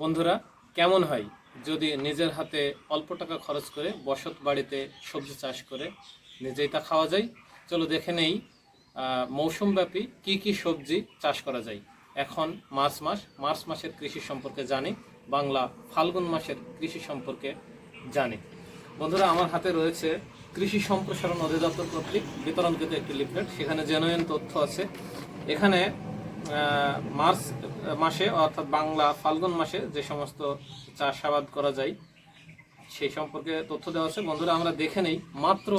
বন্ধুরা, কেমন হয় যদি নিজের হাতে অল্প টাকা খরচ করে বসত বাড়িতে সবজি চাষ করে নিজেই তা খাওয়া যায়? চলো দেখে নেই মৌসুমব্যাপী কি কি সবজি চাষ করা যায়? এখন মার্চ মাস, মার্চ মাসের কৃষি সম্পর্কে জানি, বাংলা ফাল্গুন মাসের কৃষি সম্পর্কে জানি। বন্ধুরা, আমার হাতে রয়েছে কৃষি সম্প্রসারণ অধিদপ্তর কর্তৃক বিতরণকৃত একটি লিফলেট, সেখানে জেনুইন তথ্য আছে। এখানে মার্চ মাসে অর্থাৎ বাংলা ফাল্গুন মাসে যে সমস্ত চাষাবাদ করা যায়, সেই সম্পর্কে তথ্য দেওয়া আছে। বন্ধুরা, আমরা দেখে নেই। মাত্র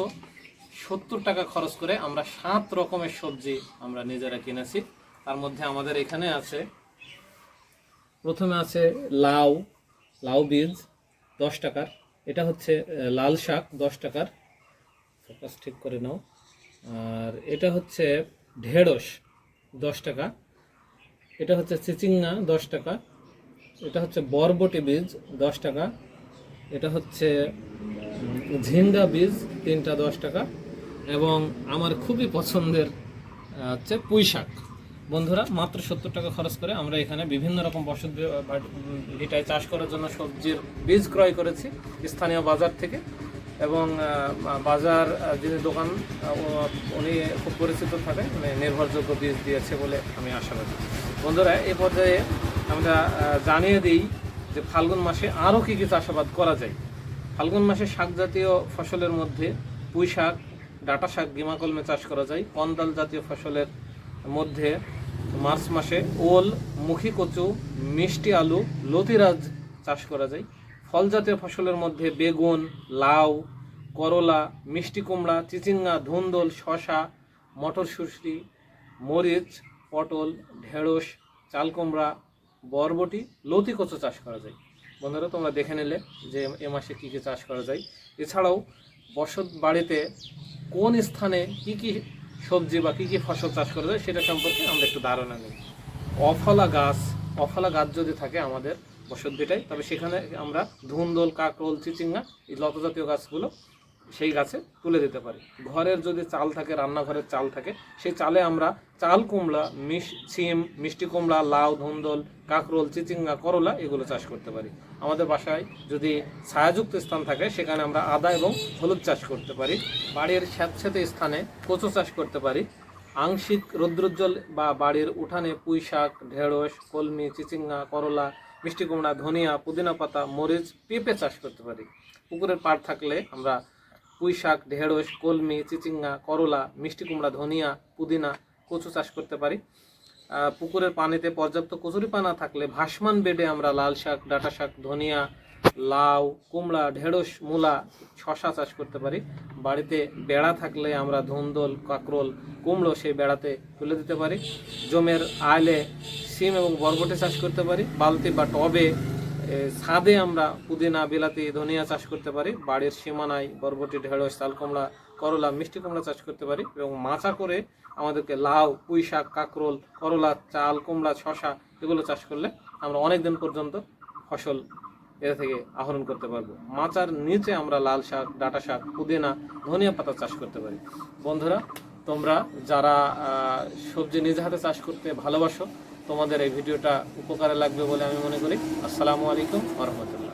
সত্তর টাকা খরচ করে আমরা সাত রকমের সবজি আমরা নিজেরা কিনেছি। তার মধ্যে আমাদের এখানে আছে, প্রথমে আছে লাউ লাউ বীজ দশ টাকার। এটা হচ্ছে লাল শাক দশ টাকার। ফোকাস ঠিক করে নাও। আর এটা হচ্ছে ঢেঁড়স দশ টাকা। এটা হচ্ছে চিচিঙ্গা দশ টাকা। এটা হচ্ছে বরবটি বীজ, দশ টাকা। এটা হচ্ছে ঝিঙ্গা বীজ, তিনটা, দশ টাকা। এবং আমার খুবই পছন্দের হচ্ছে পুঁই শাক। বন্ধুরা, মাত্র সত্তর টাকা খরচ করে আমরা এখানে বিভিন্ন রকম বসত ভিটায় চাষ করার জন্য সবজির বীজ ক্রয় করেছি স্থানীয় বাজার থেকে। এবং বাজার যিনি দোকান উনি খুব পরিচিত থাকে মানে নির্ভরযোগ্য বীজ দিয়েছে বলে আমি আশাবাদী। বন্ধুরা এই পর্যায়ে আমরা জানিয়ে দিই যে ফাল্গুন মাসে আরও কী কী চাষাবাদ করা যায়। ফাল্গুন মাসে শাক জাতীয় ফসলের মধ্যে পুঁই শাক, ডাটা শাক গিমা কলমে চাষ করা যায়। কন্দাল জাতীয় ফসলের মধ্যে মার্চ মাসে ওল, মুখী কচু, মিষ্টি আলু, লতিরাজ চাষ করা যায়। ফল জাতীয় ফসলের মধ্যে বেগুন, লাউ, করলা, মিষ্টি কুমড়া, চিচিঙ্গা, ধুন্দল শশা মটরশুঁটি, মরিচ, পটল, ঢেঁড়স, চাল কুমড়া, বরবটি, লতি কচু চাষ করা যায়। বন্ধুরা, তোমরা দেখে নিলে যে এ মাসে কী কী চাষ করা যায়। এছাড়াও বসত বাড়িতে কোন স্থানে কি কি সবজি বা কি কি ফসল চাষ করা যায়, সেটা সম্পর্কে আমরা একটু ধারণা নিই। অফলা গাছ অফলা গাছ যদি থাকে আমাদের বসত ভিটায় তবে সেখানে আমরা ধুন্দল, কাকরোল, চিচিঙ্গা এই লতাজাতীয় গাছগুলো সেই গাছে তুলে দিতে পারি। ঘরের যদি চাল থাকে, রান্নাঘরের চাল থাকে, সেই চালে আমরা চাল কুমড়া, মিশ সিম মিষ্টি কুমড়া, লাউ, ধুন্দল, কাকরোল, চিচিঙ্গা, করলা এগুলো চাষ করতে পারি। আমাদের বাসায় যদি ছায়াযুক্ত স্থান থাকে, সেখানে আমরা আদা এবং হলুদ চাষ করতে পারি। বাড়ির স্যাঁতস্যাঁতে স্থানে কচু চাষ করতে পারি। আংশিক রৌদ্রোজ্জ্বল বা বাড়ির উঠানে পুঁই শাক, ঢেঁড়স, কলমি, চিচিঙ্গা, করলা, মিষ্টি কুমড়া, ধনিয়া, পুদিনা পাতা, মরিচ, পেঁপে চাষ করতে পারি। পুকুরের পাড় থাকলে আমরা পুঁই শাক, ঢেঁড়স, কলমি, চিচিঙ্গা, করলা, মিষ্টি কুমড়া, ধনিয়া, পুদিনা, কচু চাষ করতে পারি। পুকুরের পানিতে পর্যাপ্ত কচুরি পানা থাকলে ভাসমান বেডে আমরা লাল শাক, ডাঁটা শাক, ধনিয়া লাউ, কুমড়া, ঢেঁড়স, মূলা শশা চাষ করতে পারি। বাড়িতে বেড়া থাকলে আমরা ধুন্দল, কাকরোল, কুমড়ো সেই বেড়াতে তুলে দিতে পারি। জমের আয়লে সিম এবং বরবটি চাষ করতে পারি। বালতি বা টবে ছাদে আমরা পুদিনা, বিলাতি, ধনিয়া চাষ করতে পারি। বাড়ির সীমানায় বরবটি, ঢেঁড়স চাল কুমড়া করলা, মিষ্টি কুমড়া চাষ করতে পারি এবং মাচা করে আমাদেরকে লাউ, পুঁই শাক, কাকরোল, করলা, চাল, কুমড়া শশা এগুলো চাষ করলে আমরা অনেক দিন পর্যন্ত ফসল এটা থেকে আহরণ করতে পারব। মাচার নিচে আমরা লাল শাক, ডাটা শাক, পুদিনা, ধনিয়া পাতা চাষ করতে পারি। বন্ধুরা, তোমরা যারা সবজি নিজ হাতে চাষ করতে ভালোবাসো, তোমাদের এই ভিডিওটা উপকারে লাগবে বলে আমি মনে করি। আসসালামু আলাইকুম রহমতুল্লাহ।